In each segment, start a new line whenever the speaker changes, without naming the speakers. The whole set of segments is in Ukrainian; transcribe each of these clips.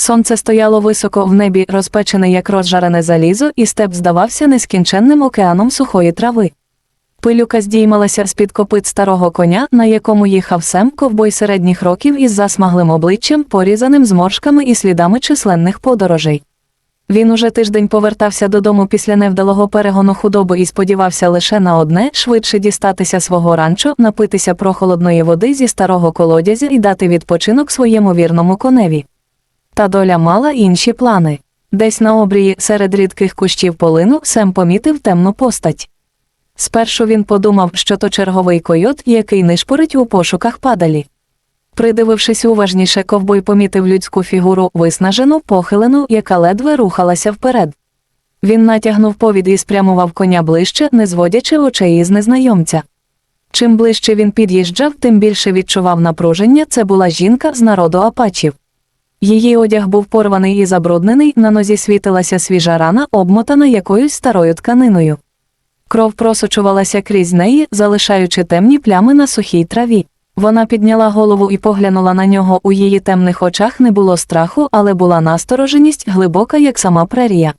Сонце стояло високо в небі, розпечене як розжарене залізо, і степ здавався нескінченним океаном сухої трави. Пилюка здіймалася з-під копит старого коня, на якому їхав Сем, ковбой середніх років із засмаглим обличчям, порізаним зморшками і слідами численних подорожей. Він уже тиждень повертався додому після невдалого перегону худоби і сподівався лише на одне швидше дістатися свого ранчо, напитися прохолодної води зі старого колодязя і дати відпочинок своєму вірному коневі. Та доля мала інші плани. Десь на обрії серед рідких кущів полину Сем помітив темну постать. Спершу він подумав, що то черговий койот, який нишпорить у пошуках падалі. Придивившись уважніше, ковбой помітив людську фігуру, виснажену, похилену, яка ледве рухалася вперед. Він натягнув повід і спрямував коня ближче, не зводячи очей із незнайомця. Чим ближче він під'їжджав, тим більше відчував напруження. Це була жінка з народу апачів. Її одяг був порваний і забруднений, на нозі світилася свіжа рана, обмотана якоюсь старою тканиною. Кров просочувалася крізь неї, залишаючи темні плями на сухій траві. Вона підняла голову і поглянула на нього. У її темних очах не було страху, але була настороженість, глибока, як сама прерія.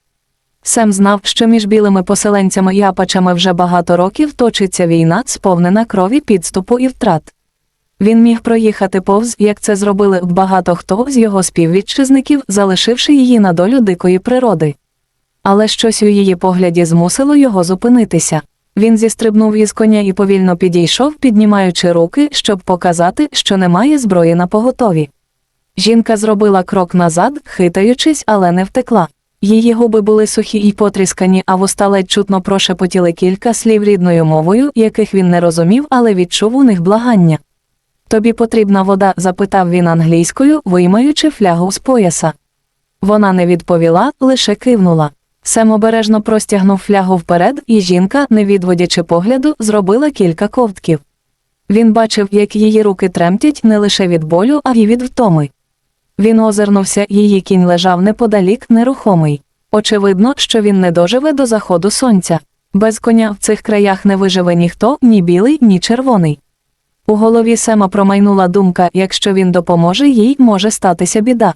Сем знав, що між білими поселенцями і апачами вже багато років точиться війна, сповнена крові, підступу і втрат. Він міг проїхати повз, як це зробили багато хто з його співвітчизників, залишивши її на долю дикої природи. Але щось у її погляді змусило його зупинитися. Він зістрибнув із коня і повільно підійшов, піднімаючи руки, щоб показати, що немає зброї на поготові. Жінка зробила крок назад, хитаючись, але не втекла. Її губи були сухі й потріскані, а вуста ледь чутно прошепотіли кілька слів рідною мовою, яких він не розумів, але відчув у них благання. Тобі потрібна вода? запитав він англійською, виймаючи флягу з пояса. Вона не відповіла, лише кивнула. Сем обережно простягнув флягу вперед, і жінка, не відводячи погляду, зробила кілька ковтків. Він бачив, як її руки тремтять не лише від болю, а й від втоми. Він озирнувся, її кінь лежав неподалік, нерухомий. Очевидно, що він не доживе до заходу сонця. Без коня в цих краях не виживе ніхто, ні білий, ні червоний. У голові Сема промайнула думка, якщо він допоможе їй, може статися біда.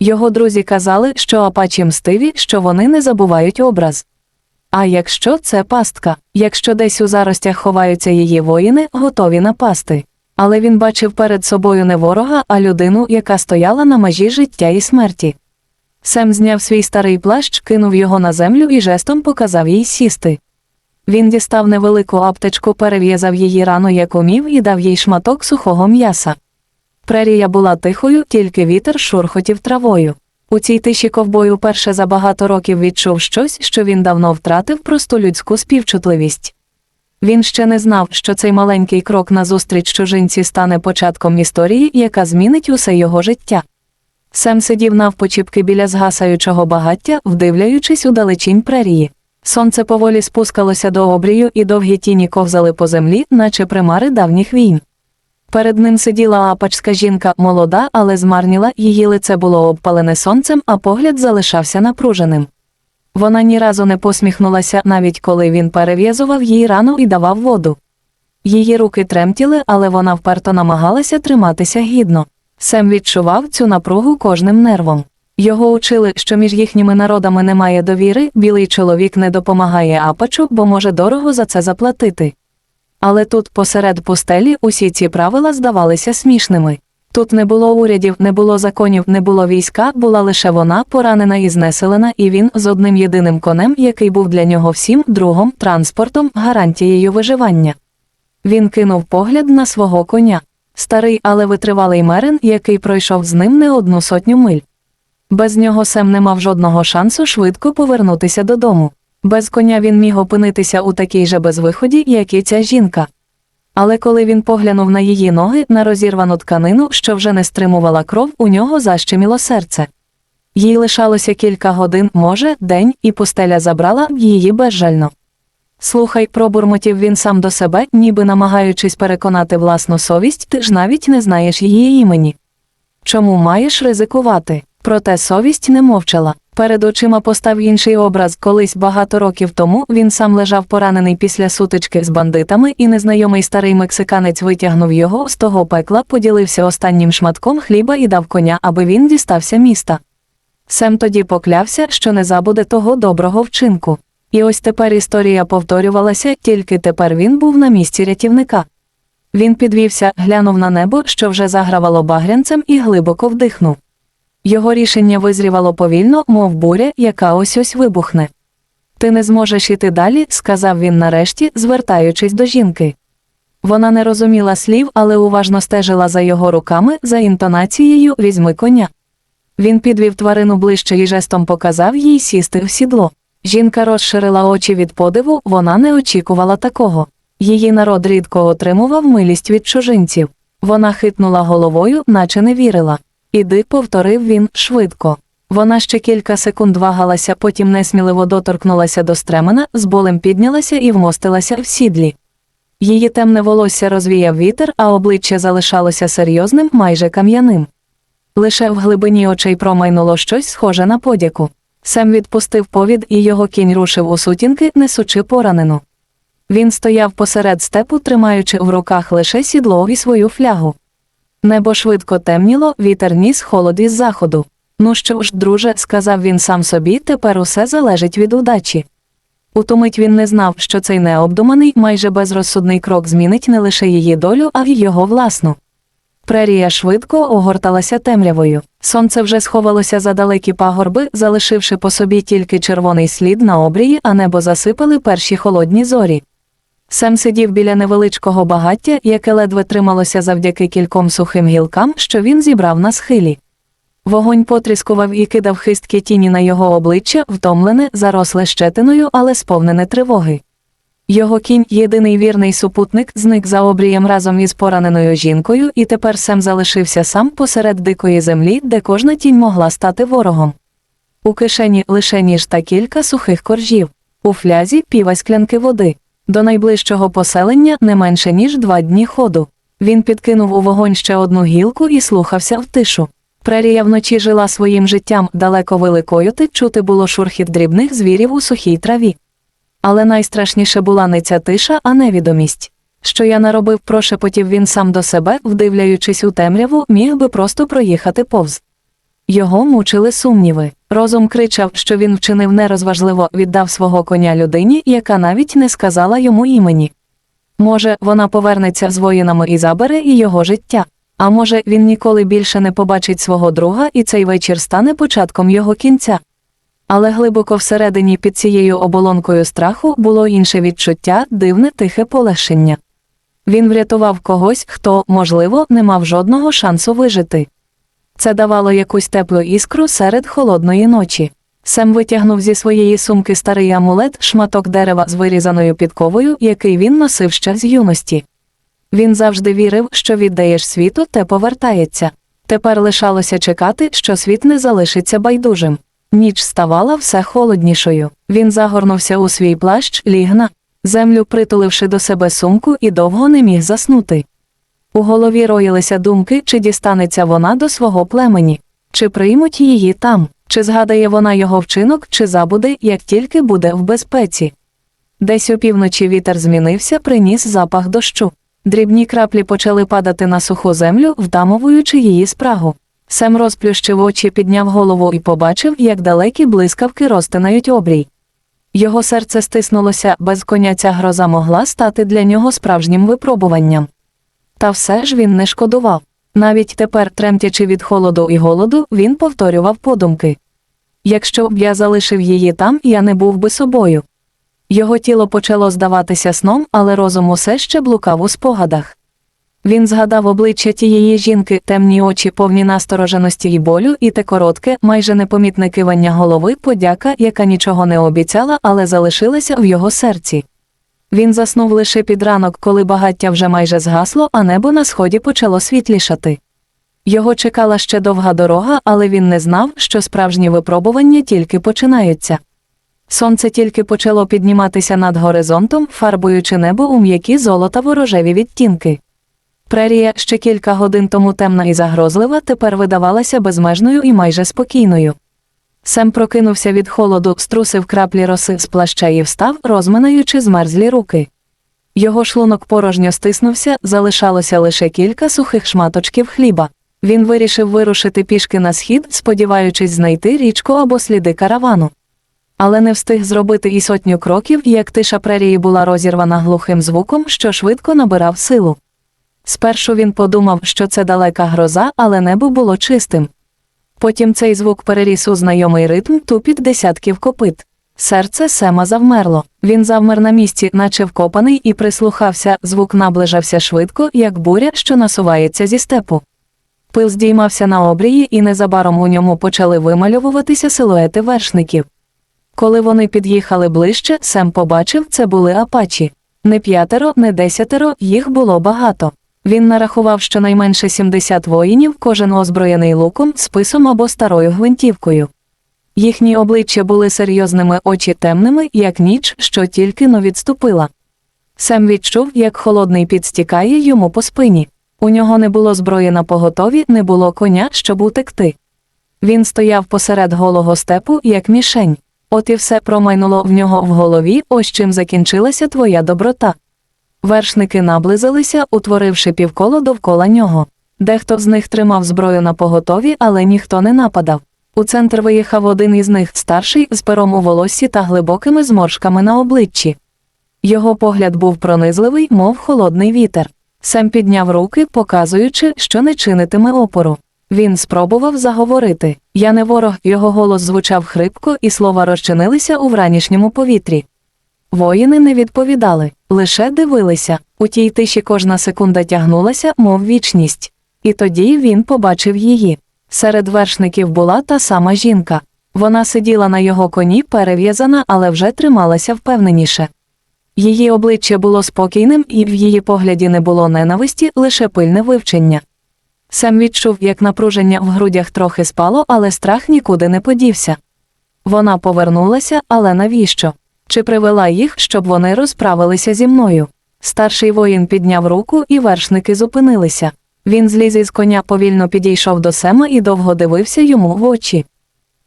Його друзі казали, що апачі мстиві, що вони не забувають образ. А якщо це пастка, якщо десь у заростях ховаються її воїни, готові напасти. Але він бачив перед собою не ворога, а людину, яка стояла на межі життя і смерті. Сем зняв свій старий плащ, кинув його на землю і жестом показав їй сісти. Він дістав невелику аптечку, перев'язав її рану, як умів, і дав їй шматок сухого м'яса. Прерія була тихою, тільки вітер шурхотів травою. У цій тиші ковбой уперше за багато років відчув щось, що він давно втратив просту людську співчутливість. Він ще не знав, що цей маленький крок назустріч чужинці стане початком історії, яка змінить усе його життя. Сем сидів навпочіпки біля згасаючого багаття, вдивляючись у далечінь прерії. Сонце поволі спускалося до обрію, і довгі тіні ковзали по землі, наче примари давніх війн. Перед ним сиділа апачська жінка, молода, але змарніла, її лице було обпалене сонцем, а погляд залишався напруженим. Вона ні разу не посміхнулася, навіть коли він перев'язував їй рану і давав воду. Її руки тремтіли, але вона вперто намагалася триматися гідно. Сем відчував цю напругу кожним нервом. Його учили, що між їхніми народами немає довіри, білий чоловік не допомагає апачу, бо може дорого за це заплатити. Але тут, посеред пустелі, усі ці правила здавалися смішними. Тут не було урядів, не було законів, не було війська, була лише вона, поранена і знеселена, і він з одним єдиним конем, який був для нього всім другом, транспортом, гарантією виживання. Він кинув погляд на свого коня. Старий, але витривалий мерин, який пройшов з ним не одну сотню миль. Без нього Сем не мав жодного шансу швидко повернутися додому. Без коня він міг опинитися у такій же безвиході, як і ця жінка. Але коли він поглянув на її ноги, на розірвану тканину, що вже не стримувала кров, у нього защеміло серце. Їй лишалося кілька годин, може, день, і пустеля забрала її безжально. Слухай, пробурмотів він сам до себе, ніби намагаючись переконати власну совість, ти ж навіть не знаєш її імені. Чому маєш ризикувати? Проте совість не мовчала. Перед очима постав інший образ. Колись багато років тому він сам лежав поранений після сутички з бандитами, і незнайомий старий мексиканець витягнув його з того пекла, поділився останнім шматком хліба і дав коня, аби він дістався міста. Сем тоді поклявся, що не забуде того доброго вчинку. І ось тепер історія повторювалася, тільки тепер він був на місці рятівника. Він підвівся, глянув на небо, що вже загравало багрянцем, і глибоко вдихнув. Його рішення визрівало повільно, мов буря, яка ось ось вибухне. Ти не зможеш іти далі, сказав він нарешті, звертаючись до жінки. Вона не розуміла слів, але уважно стежила за його руками, за інтонацією візьми коня. Він підвів тварину ближче і жестом показав їй сісти в сідло. Жінка розширила очі від подиву, вона не очікувала такого. Її народ рідко отримував милість від чужинців. Вона хитнула головою, наче не вірила. Іди, повторив він, швидко. Вона ще кілька секунд вагалася, потім несміливо доторкнулася до стремена, з болем піднялася і вмостилася в сідлі. Її темне волосся розвіяв вітер, а обличчя залишалося серйозним, майже кам'яним. Лише в глибині очей промайнуло щось схоже на подяку. Сем відпустив повід, і його кінь рушив у сутінки, несучи поранену. Він стояв посеред степу, тримаючи в руках лише сідло і свою флягу. Небо швидко темніло, вітер ніс холод із заходу. Ну що ж, друже, сказав він сам собі, тепер усе залежить від удачі. У ту мить він не знав, що цей необдуманий, майже безрозсудний крок змінить не лише її долю, а й його власну. Прерія швидко огорталася темрявою. Сонце вже сховалося за далекі пагорби, залишивши по собі тільки червоний слід на обрії, а небо засипали перші холодні зорі. Сем сидів біля невеличкого багаття, яке ледве трималося завдяки кільком сухим гілкам, що він зібрав на схилі. Вогонь потріскував і кидав хисткі тіні на його обличчя, втомлене, заросле щетиною, але сповнене тривоги. Його кінь, єдиний вірний супутник, зник за обрієм разом із пораненою жінкою, і тепер Сем залишився сам посеред дикої землі, де кожна тінь могла стати ворогом. У кишені лише ніж та кілька сухих коржів, у флязі піва склянки води. До найближчого поселення не менше ніж два дні ходу. Він підкинув у вогонь ще одну гілку і слухався в тишу. Прерія вночі жила своїм життям, далеко великою ти чути було шурхіт дрібних звірів у сухій траві. Але найстрашніше була не ця тиша, а невідомість. Що я наробив, прошепотів він сам до себе, вдивляючись у темряву, міг би просто проїхати повз. Його мучили сумніви. Розум кричав, що він вчинив нерозважливо, віддав свого коня людині, яка навіть не сказала йому імені. Може, вона повернеться з воїнами і забере і його життя. А може, він ніколи більше не побачить свого друга, і цей вечір стане початком його кінця. Але глибоко всередині під цією оболонкою страху було інше відчуття, дивне тихе полегшення. Він врятував когось, хто, можливо, не мав жодного шансу вижити. Це давало якусь теплу іскру серед холодної ночі. Сем витягнув зі своєї сумки старий амулет, шматок дерева з вирізаною підковою, який він носив ще з юності. Він завжди вірив, що віддаєш світу, те повертається. Тепер лишалося чекати, що світ не залишиться байдужим. Ніч ставала все холоднішою. Він загорнувся у свій плащ, ліг на землю, притуливши до себе сумку, і довго не міг заснути. У голові роїлися думки, чи дістанеться вона до свого племені, чи приймуть її там, чи згадає вона його вчинок, чи забуде, як тільки буде в безпеці. Десь опівночі вітер змінився, приніс запах дощу. Дрібні краплі почали падати на суху землю, втамовуючи її спрагу. Сем розплющив очі, підняв голову і побачив, як далекі блискавки розтинають обрій. Його серце стиснулося, без коня ця гроза могла стати для нього справжнім випробуванням. Та все ж він не шкодував. Навіть тепер, тремтячи від холоду і голоду, він повторював подумки. Якщо б я залишив її там, я не був би собою. Його тіло почало здаватися сном, але розум усе ще блукав у спогадах. Він згадав обличчя тієї жінки, темні очі, повні настороженості й болю, і те коротке, майже непомітне кивання голови, подяка, яка нічого не обіцяла, але залишилася в його серці. Він заснув лише під ранок, коли багаття вже майже згасло, а небо на сході почало світлішати. Його чекала ще довга дорога, але він не знав, що справжні випробування тільки починаються. Сонце тільки почало підніматися над горизонтом, фарбуючи небо у м'які золота ворожеві відтінки. Прерія, ще кілька годин тому темна і загрозлива, тепер видавалася безмежною і майже спокійною. Сем прокинувся від холоду, струсив краплі роси з плаща і встав, розминаючи змерзлі руки. Його шлунок порожньо стиснувся, залишалося лише кілька сухих шматочків хліба. Він вирішив вирушити пішки на схід, сподіваючись знайти річку або сліди каравану. Але не встиг зробити і сотню кроків, як тиша прерії була розірвана глухим звуком, що швидко набирав силу. Спершу він подумав, що це далека гроза, але небо було чистим. Потім цей звук переріс у знайомий ритм тупіт десятків копит. Серце Сема завмерло. Він завмер на місці, наче вкопаний, і прислухався, звук наближався швидко, як буря, що насувається зі степу. Пил здіймався на обрії, і незабаром у ньому почали вимальовуватися силуети вершників. Коли вони під'їхали ближче, Сем побачив, це були апачі. Не п'ятеро, не десятеро, їх було багато. Він нарахував щонайменше 70 воїнів, кожен озброєний луком, списом або старою гвинтівкою. Їхні обличчя були серйозними, очі темними, як ніч, що тільки но відступила. Сем відчув, як холодний підстікає йому по спині. У нього не було зброї на поготові, не було коня, щоб утекти. Він стояв посеред голого степу, як мішень. От і все промайнуло в нього в голові, ось чим закінчилася твоя доброта. Вершники наблизилися, утворивши півколо довкола нього. Дехто з них тримав зброю на поготові, але ніхто не нападав. У центр виїхав один із них, старший, з пером у волоссі та глибокими зморшками на обличчі. Його погляд був пронизливий, мов холодний вітер. Сем підняв руки, показуючи, що не чинитиме опору. Він спробував заговорити. Я не ворог, його голос звучав хрипко, і слова розчинилися у вранішньому повітрі. Воїни не відповідали, лише дивилися. У тій тиші кожна секунда тягнулася, мов вічність. І тоді він побачив її. Серед вершників була та сама жінка. Вона сиділа на його коні, перев'язана, але вже трималася впевненіше. Її обличчя було спокійним, і в її погляді не було ненависті, лише пильне вивчення. Сем відчув, як напруження в грудях трохи спало, але страх нікуди не подівся. Вона повернулася, але навіщо? Чи привела їх, щоб вони розправилися зі мною? Старший воїн підняв руку, і вершники зупинилися. Він зліз із коня повільно підійшов до Сема і довго дивився йому в очі.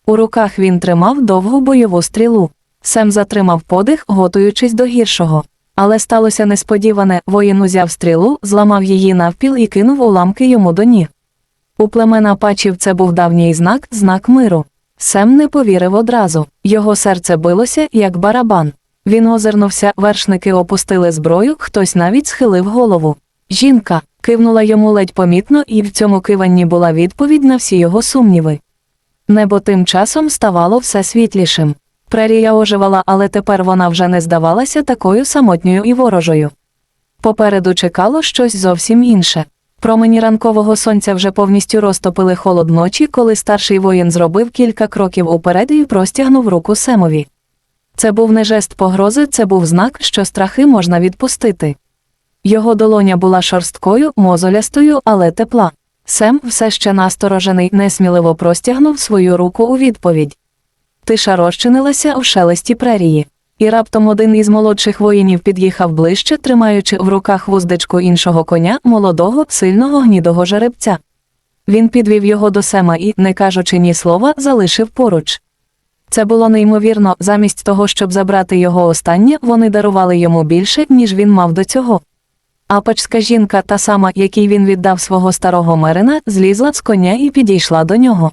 У руках він тримав довгу бойову стрілу. Сем затримав подих, готуючись до гіршого. Але сталося несподіване, воїн узяв стрілу, зламав її навпіл і кинув уламки йому до ніг. У племена пачів це був давній знак, знак миру. Сем не повірив одразу. Його серце билося, як барабан. Він озирнувся, вершники опустили зброю, хтось навіть схилив голову. Жінка кивнула йому ледь помітно, і в цьому киванні була відповідь на всі його сумніви. Небо тим часом ставало все світлішим. Прерія оживала, але тепер вона вже не здавалася такою самотньою і ворожою. Попереду чекало щось зовсім інше. Промені ранкового сонця вже повністю розтопили холод ночі, коли старший воїн зробив кілька кроків уперед і простягнув руку Семові. Це був не жест погрози, це був знак, що страхи можна відпустити. Його долоня була шорсткою, мозолястою, але тепла. Сем, все ще насторожений, несміливо простягнув свою руку у відповідь. Тиша розчинилася у шелесті прерії. І раптом один із молодших воїнів під'їхав ближче, тримаючи в руках вуздечку іншого коня, молодого, сильного гнідого жеребця. Він підвів його до сема і, не кажучи ні слова, залишив поруч. Це було неймовірно, замість того, щоб забрати його останнє, вони дарували йому більше, ніж він мав до цього. Апачська жінка, та сама, якій він віддав свого старого мерина, злізла з коня і підійшла до нього.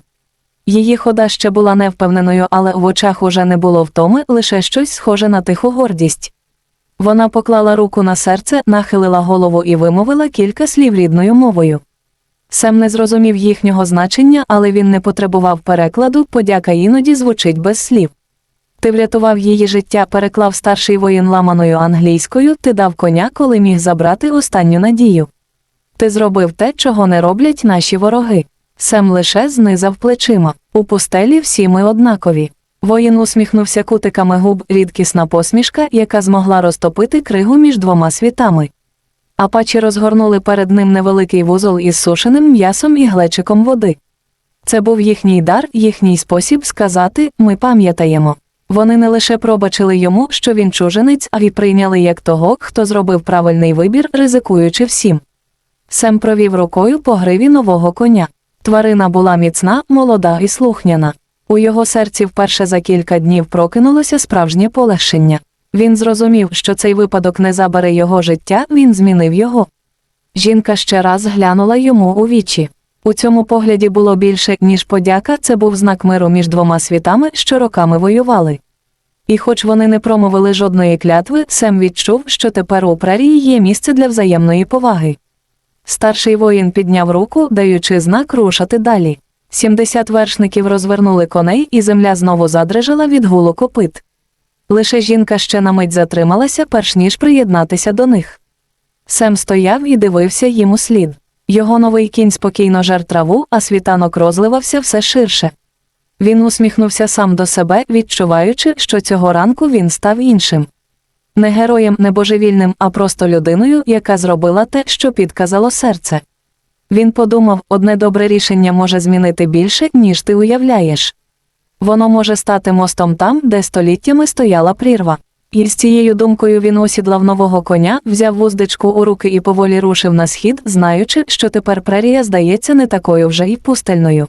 Її хода ще була невпевненою, але в очах уже не було втоми, лише щось схоже на тиху гордість. Вона поклала руку на серце, нахилила голову і вимовила кілька слів рідною мовою. Сем не зрозумів їхнього значення, але він не потребував перекладу, подяка іноді звучить без слів. Ти врятував її життя, переклав старший воїн ламаною англійською, ти дав коня, коли міг забрати останню надію. Ти зробив те, чого не роблять наші вороги. Сем лише знизав плечима. У пустелі всі ми однакові. Воїн усміхнувся кутиками губ, рідкісна посмішка, яка змогла розтопити кригу між двома світами. Апачі розгорнули перед ним невеликий вузол із сушеним м'ясом і глечиком води. Це був їхній дар, їхній спосіб сказати ми пам'ятаємо. Вони не лише пробачили йому, що він чужинець, а й прийняли як того, хто зробив правильний вибір, ризикуючи всім. Сем провів рукою по гриві нового коня. Тварина була міцна, молода і слухняна. У його серці вперше за кілька днів прокинулося справжнє полегшення. Він зрозумів, що цей випадок не забере його життя, він змінив його. Жінка ще раз глянула йому у вічі. У цьому погляді було більше, ніж подяка, це був знак миру між двома світами, що роками воювали. І хоч вони не промовили жодної клятви, Сем відчув, що тепер у прерії є місце для взаємної поваги. Старший воїн підняв руку, даючи знак рушати далі. Сімдесят вершників розвернули коней, і земля знову задрижала від гулу копит. Лише жінка ще на мить затрималася, перш ніж приєднатися до них. Сем стояв і дивився їм у слід. Його новий кінь спокійно жер траву, а світанок розливався все ширше. Він усміхнувся сам до себе, відчуваючи, що цього ранку він став іншим. Не героєм, не божевільним, а просто людиною, яка зробила те, що підказало серце. Він подумав, одне добре рішення може змінити більше, ніж ти уявляєш. Воно може стати мостом там, де століттями стояла прірва. І з цією думкою він осідлав нового коня, взяв вуздечку у руки і поволі рушив на схід, знаючи, що тепер прерія здається не такою вже й пустельною.